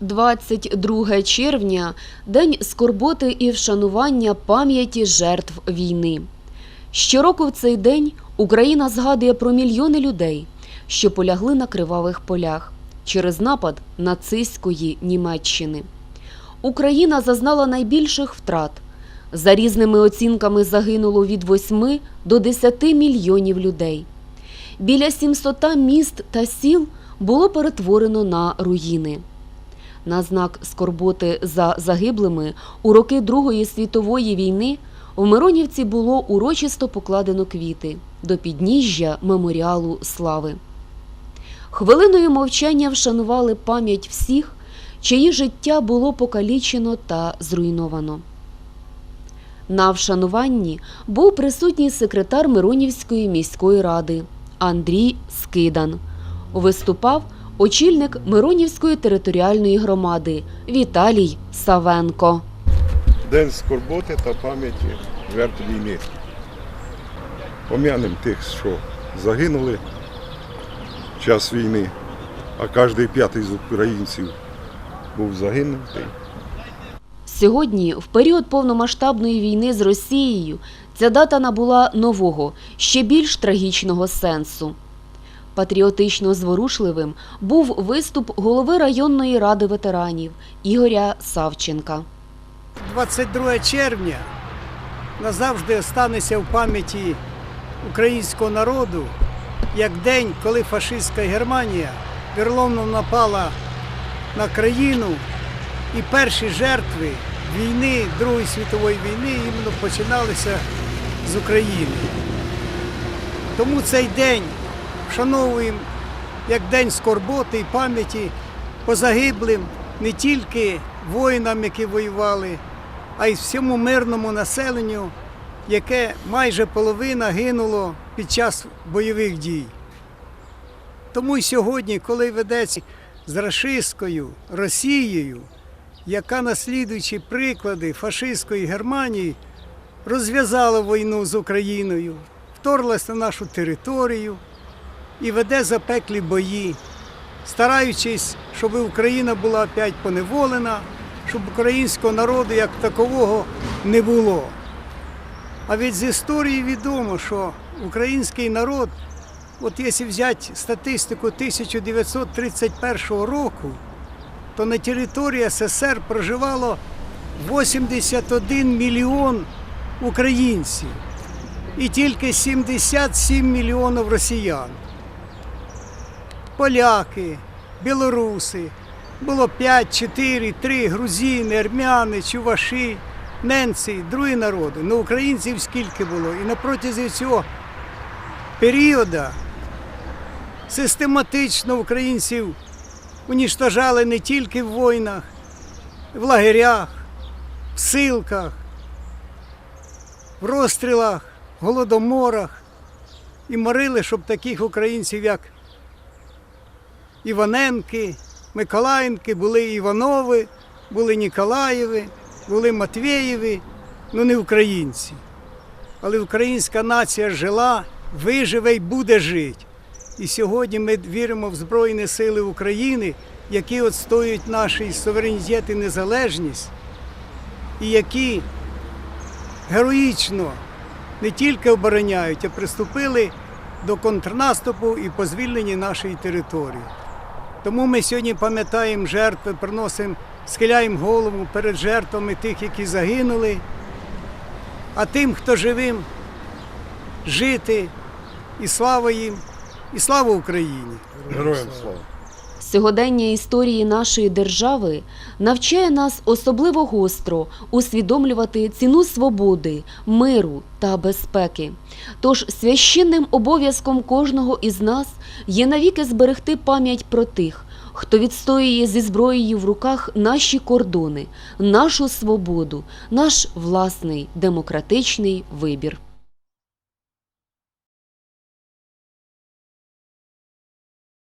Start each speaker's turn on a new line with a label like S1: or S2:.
S1: 22 червня день скорботи і вшанування пам'яті жертв війни. Щороку в цей день Україна згадує про мільйони людей, що полягли на кривавих полях через напад нацистської Німеччини. Україна зазнала найбільших втрат. За різними оцінками загинуло від 8 до 10 мільйонів людей. Біля 700 міст та сіл було перетворено на руїни. На знак скорботи за загиблими у роки Другої світової війни в Миронівці було урочисто покладено квіти до підніжжя меморіалу слави. Хвилиною мовчання вшанували пам'ять всіх, чиї життя було покалічено та зруйновано. На вшануванні був присутній секретар Миронівської міської ради Андрій Скидан. Виступав очільник Миронівської територіальної громади Віталій Савенко.
S2: День скорботи та пам'яті жертв війни. Пом'янемо тих, що загинули в час війни, а кожен п'ятий з українців був загинутий.
S1: Сьогодні, в період повномасштабної війни з Росією, ця дата набула нового, ще більш трагічного сенсу. Патріотично зворушливим був виступ голови районної ради ветеранів Ігоря Савченка.
S3: 22 червня назавжди останеться в пам'яті українського народу як день, коли фашистська Германія вірловно напала на країну і перші жертви війни, Другої світової війни іменно починалися з України. Тому цей день вшановуємо як день скорботи і пам'яті по загиблим не тільки воїнам, які воювали, а й всьому мирному населенню, яке майже половина гинуло під час бойових дій. Тому й сьогодні, коли ведеться з рашистською Росією, яка, наслідуючи приклади фашистської Германії, розв'язала війну з Україною, вторглася на нашу територію і веде запеклі бої, стараючись, щоб Україна була опять поневолена, щоб українського народу як такового не було. А від з історії відомо, що український народ, от якщо взяти статистику 1931 року, то на території СССР проживало 81 мільйон українців і тільки 77 мільйонів росіян. Поляки, білоруси, було 5, 4, 3 грузини, армяни, чуваші, ненці, другі народи. Ну українців скільки було. І на протязі цього періоду систематично українців уніштожали не тільки в війнах, в лагерях, в силках, в розстрілах, голодоморах. І морили, щоб таких українців, як Іваненки, Миколаїнки, були Іванови, були Ніколаєви, були Матвєєви, ну не українці. Але українська нація жила, виживе і буде жити. І сьогодні ми віримо в Збройні Сили України, які відстоюють наш суверенітет і незалежність, і які героїчно не тільки обороняють, а приступили до контрнаступу і по звільненні нашої території. Тому ми сьогодні пам'ятаємо жертви, приносимо, схиляємо голову перед жертвами тих, які загинули, а тим, хто живим, жити і слава їм, і слава Україні!
S2: Героям слава!
S1: Сьогодення історії нашої держави навчає нас особливо гостро усвідомлювати ціну свободи, миру та безпеки. Тож священним обов'язком кожного із нас є навіки зберегти пам'ять про тих, хто відстоює зі зброєю в руках наші кордони, нашу свободу, наш власний демократичний вибір.